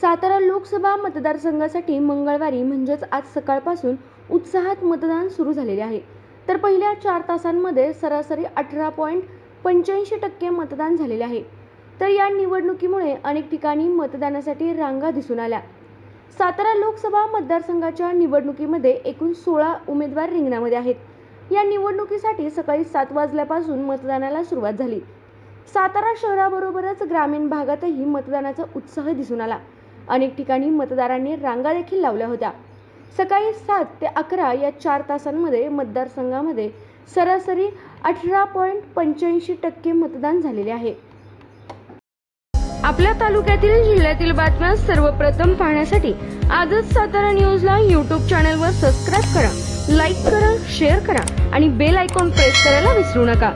सातारा लोकसभा मतदारसंघासाठी मंगळवारी म्हणजेच आज सकाळपासून उत्साहात मतदान सुरू झालेले आहे. तर पहिल्या चार तासांमध्ये सरासरी अठरा पॉईंट पंच्याऐंशी टक्के मतदान झालेले आहे. तर या निवडणुकीमुळे अनेक ठिकाणी मतदानासाठी रांगा दिसून आल्या. सातारा लोकसभा मतदारसंघाच्या निवडणुकीमध्ये एकूण सोळा उमेदवार रिंगणामध्ये आहेत. या निवडणुकीसाठी सकाळी सात वाजल्यापासून मतदानाला सुरुवात झाली. सातारा शहराबरोबरच ग्रामीण भागातही मतदानाचा उत्साह दिसून आला. अनेक ठिकाणी मतदारांनी रांगा देखील लावल्या होत्या. सकाळी सात ते अकरा या चार तासांमध्ये मतदारसंघामध्ये सरासरी अठरा पॉईंट पंच्याऐंशी टक्के मतदान झालेले आहे. आपल्या तालुक्यातील जिल्ह्यातील बातम्या सर्वप्रथम पाहण्यासाठी आजच सातारा न्यूजला यूट्यूब चॅनलवर सबस्क्राईब करा लाईक करा शेअर करा आणि बेल आयकॉन प्रेस करायला विसरू नका.